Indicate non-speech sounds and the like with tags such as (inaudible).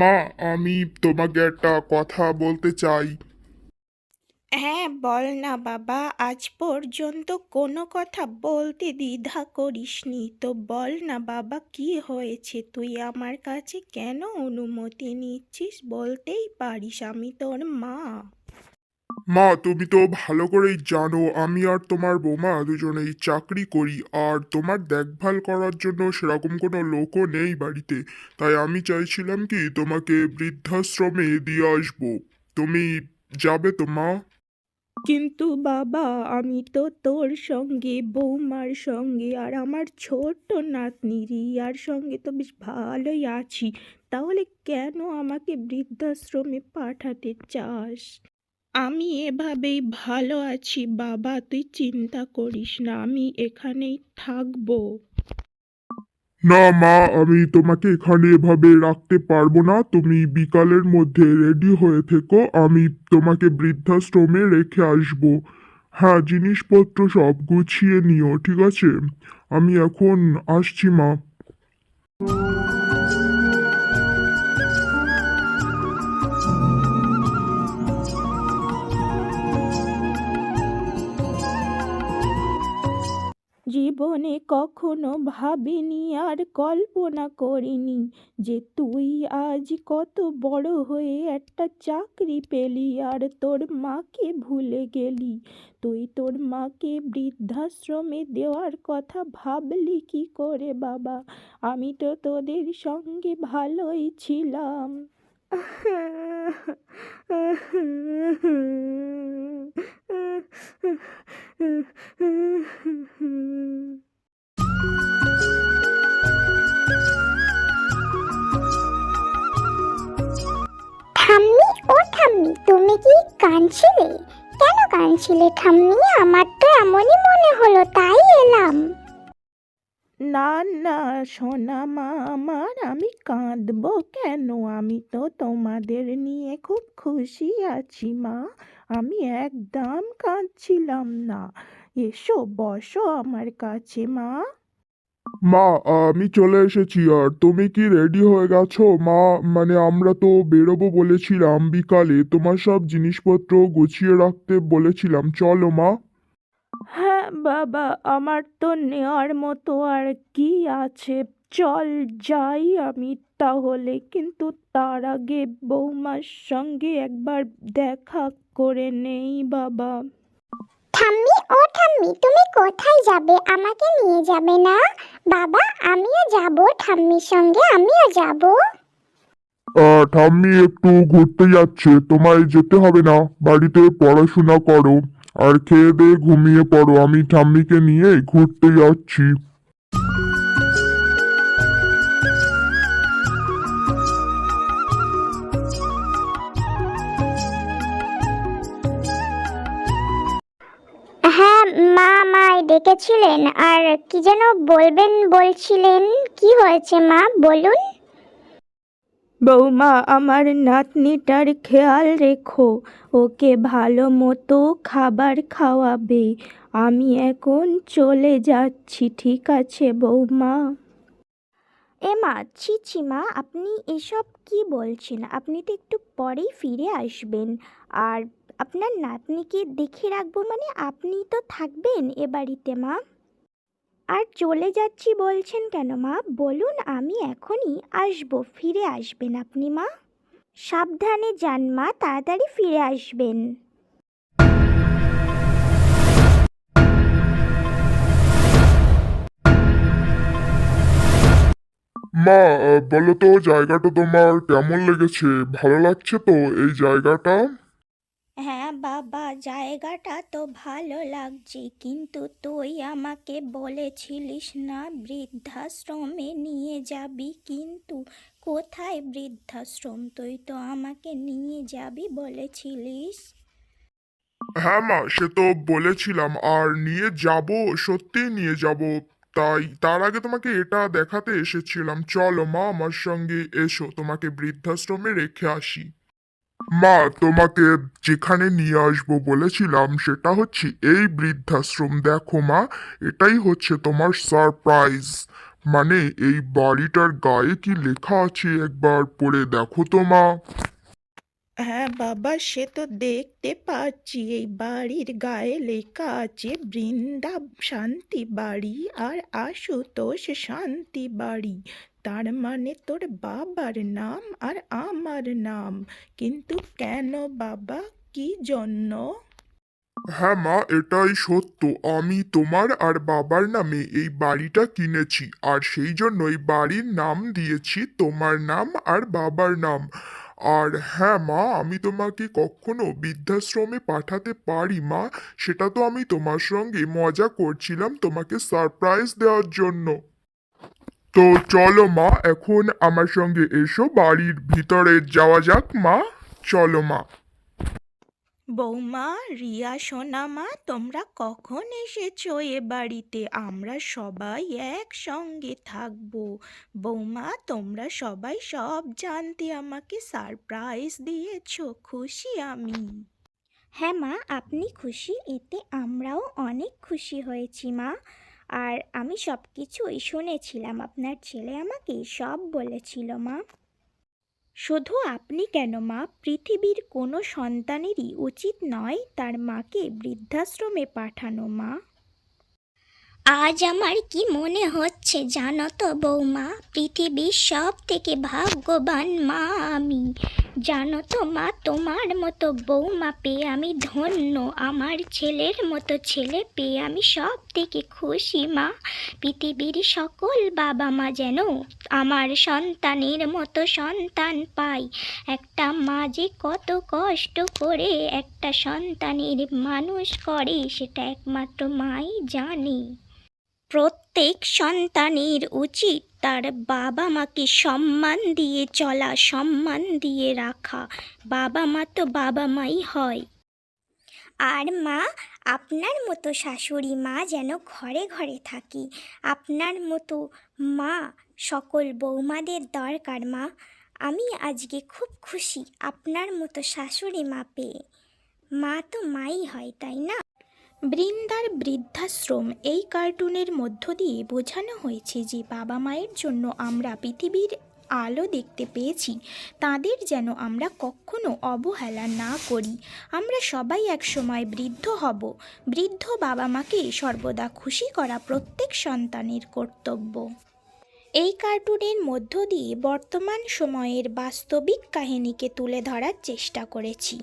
মা, আমি তোমাকে একটা কথা বলতে চাই। হ্যাঁ বল না বাবা, আজ পর্যন্ত কোনো কথা বলতে দ্বিধা করিসনি। তো বল না বাবা, কি হয়েছে? তুই আমার কাছে কেন অনুমতি নিচ্ছিস? বলতেই পারিস, আমি তোর মা। মা, তুমি তো ভালো করেই জানো, আমি আর তোমার বৌমা দুজনেই চাকরি করি, আর তোমার দেখভাল করার জন্য সেরকম কোনো লোকও নেই বাড়িতে। তাই আমি চাইছিলাম কি, তোমাকে বৃদ্ধাশ্রমে দিয়ে আসব। তুমি যাবে তো, মা? কিন্তু বাবা, আমি তো তোর সঙ্গে, বৌমার সঙ্গে, আর আমার ছোট্ট নাতনি রিয়ার সঙ্গে তো বেশ ভালোই আছি। তাহলে কেন আমাকে বৃদ্ধাশ্রমে পাঠাতে চাস? আমি এভাবেই ভালো আছি, বাবা, তুই চিন্তা করিস না, আমি এখানেই থাকব। না, মা, আমি তোমাকে এখানে এভাবে রাখতে পারব না। তুমি বিকালের মধ্যে রেডি হয়ে থেকো, আমি তোমাকে বৃদ্ধাশ্রমে রেখে আসব। হ্যাঁ জিনিসপত্র সব গুছিয়ে নিও, ঠিক আছে? আমি এখন আসছি, মা। জীবনে কখনো ভাবিনি আর কল্পনা করিনি যে তুই আজ কত বড় হয়ে একটা চাকরি পেলি আর তোর মাকে ভুলে গেলি। তুই তোর মাকে বৃদ্ধাশ্রমে দেওয়ার কথা ভাবলি কি করে বাবা? আমি তো তোদের সঙ্গে ভালোই ছিলাম। (laughs) কাঁদছিলে ঠাম্মি, আমার তো এমনই মনে হলো, তাই এলাম। না না, সোনা মা, আমার আমি কাঁদব কেন? আমি তো তোমাদের নিয়ে খুব খুশি আছি মা, আমি একদম কাঁদছিলাম না। এসো, বসো আমার কাছে মা। মা আমি চলে এসেছি আর তুমি কি রেডি হয়ে গেছো? মা মানে আমরা তো বেরোবো বলেছিলাম বিকালে তোমার সব জিনিসপত্র গুছিয়ে রাখতে বলেছিলাম। চলো মা। হ্যাঁ বাবা আমার তো নেওয়ার মতো আর কি আছে। চল যাই আমি তাহলে কিন্তু তার আগে বৌমার সঙ্গে একবার দেখা করে নেই বাবা। ঠাম্মি ও ঠাম্মি তুমি কোথায় যাবে? আমাকে নিয়ে যাবে না? বাবা আমিও যাব। ঠাম্মির সঙ্গে আমিও যাব। আহ, ঠাম্মি একটু ঘুরতে যাচ্ছে তোমায় যেতে হবে না। বাড়িতে পড়াশোনা করো আর খেয়ে দিয়ে ঘুমিয়ে পড়ো। আমি ঠাম্মিকে নিয়ে ঘুরতে যাচ্ছি। মা আমায় ডেকেছিলেন আর কি যেন বলবেন বলছিলেন। কি হয়েছে মা বলুন। বৌমা আমার নাতনিটার খেয়াল রেখো। ওকে ভালো মতো খাবার খাওয়াবে। আমি এখন চলে যাচ্ছি ঠিক আছে বৌমা? এ মা ছি ছি মা আপনি এসব কি বলছেন? আপনি তো একটু পরেই ফিরে আসবেন। আর আপনার নাতনিকে দেখে রাখব মানে আপনি তো থাকবেন এ বাড়িতে, মা। আর চলে যাচ্ছি বলছেন কেন, মা? বলুন, আমি এখনই আসব, ফিরে আসবেন আপনি, মা। সাবধানে যান, মা, তাড়াতাড়ি ফিরে আসবেন। মা বলো তো, জায়গাটা তোমার কেমন লেগেছে? ভালো লাগছে তো এই জায়গাটা? হ্যাঁ বাবা, জায়গাটা তো ভালো লাগছে, কিন্তু তুই আমাকে বলেছিলিস না বৃদ্ধাশ্রমে নিয়ে যাবি, কিন্তু কোথায় বৃদ্ধাশ্রম? তুই তো আমাকে নিয়ে যাবি বলেছিলিস। হ্যাঁ মা, সে তো বলেছিলাম, আর নিয়ে যাব, সত্যি নিয়ে যাব, তাই তার আগে তোমাকে এটা দেখাতে এসেছিলাম। চলো মা, আমার সঙ্গে এসো, তোমাকে বৃদ্ধাশ্রমে রেখে আসি। মা, তোমাকে যেখানে নিয়ে আসব বলেছিলাম, সেটা হচ্ছে এই বৃদ্ধাশ্রম। দেখো মা, এটাই হচ্ছে তোমার সারপ্রাইজ মানে এই বাড়িটার গায়ে কি লেখা আছে একবার পড়ে দেখো তো মা। হ্যাঁ বাবা, সে তো দেখতে পাচ্ছি। এই বাড়ির গায়ে লেখা আছে বৃন্দা শান্তি বাড়ি আর আশুতোষ শান্তি বাড়ি তার মানে তোর বাবার নাম আর আমার নাম। কিন্তু কেন বাবা? কি জন্য? হ্যাঁ মা, এটাই সত্য। আমি তোমার আর বাবার নামে এই বাড়িটা কিনেছি আর সেই জন্য এই বাড়ির নাম দিয়েছি তোমার নাম আর বাবার নাম। আর হ্যাঁ মা, আমি তোমাকে কখনো বৃদ্ধাশ্রমে পাঠাতে পারি মা, সেটা তো আমি তোমার সঙ্গে মজা করছিলাম তোমাকে সারপ্রাইজ দেওয়ার জন্য। তো চলো মা এখন আমার সঙ্গে এসো বাড়ির ভিতরে যাওয়া যাক মা। চলো মা। বৌমা রিয়া সোনা মা তোমরা কখন এসেছ এ বাড়িতে? আমরা সবাই একসঙ্গে থাকব। বৌমা তোমরা সবাই সব জানতে আমাকে সারপ্রাইজ দিয়েছ খুশি আমি। হ্যাঁ মা আপনি খুশি এতে আমরাও অনেক খুশি হয়েছি মা। আর আমি সব কিছুই শুনেছিলাম। আপনার ছেলে আমাকে সব বলেছিল, মা। শুধু আপনি কেন, মা? পৃথিবীর কোনো সন্তানেরই উচিত নয় তার মাকে বৃদ্ধাশ্রমে পাঠানো, মা। আজ আমার কি মনে হচ্ছে জানো তো বৌমা? পৃথিবীর সব থেকে ভাগ্যবান মা আমি। জানো তো মা, তোমার মতো বৌমা পেয়ে আমি ধন্য। আমার ছেলের মতো ছেলে পেয়ে আমি সব থেকে খুশি মা। পৃথিবীর সকল বাবা মা যেন আমার সন্তানের মতো সন্তান পাই একটা মা যে কত কষ্ট করে একটা সন্তানের মানুষ করে, সেটা একমাত্র মাই জানে। প্রত্যেক সন্তানের উচিত তার বাবা মাকে সম্মান দিয়ে চলা, সম্মান দিয়ে রাখা। বাবা মা তো বাবা মাই হয়। আর মা, আপনার মতো শাশুড়ি মা যেন ঘরে ঘরে থাকি। আপনার মতো মা সকল বৌমাদের দরকার মা। আমি আজকে খুব খুশি আপনার মতো শাশুড়ি মা পেয়ে। মা তো মাই হয়, তাই না? বৃন্দার বৃদ্ধাশ্রম এই কার্টুনের মধ্য দিয়ে বোঝানো হয়েছে যে বাবা মায়ের জন্য আমরা পৃথিবীর আলো দেখতে পেয়েছি। তাদের যেন আমরা কখনো অবহেলা না করি। আমরা সবাই একসময় বৃদ্ধ হব। বৃদ্ধ বাবা মাকে সর্বদা খুশি করা প্রত্যেক সন্তানের কর্তব্য। এই কার্টুনের মধ্য দিয়ে বর্তমান সময়ের বাস্তবিক কাহিনীকে তুলে ধরার চেষ্টা করেছি।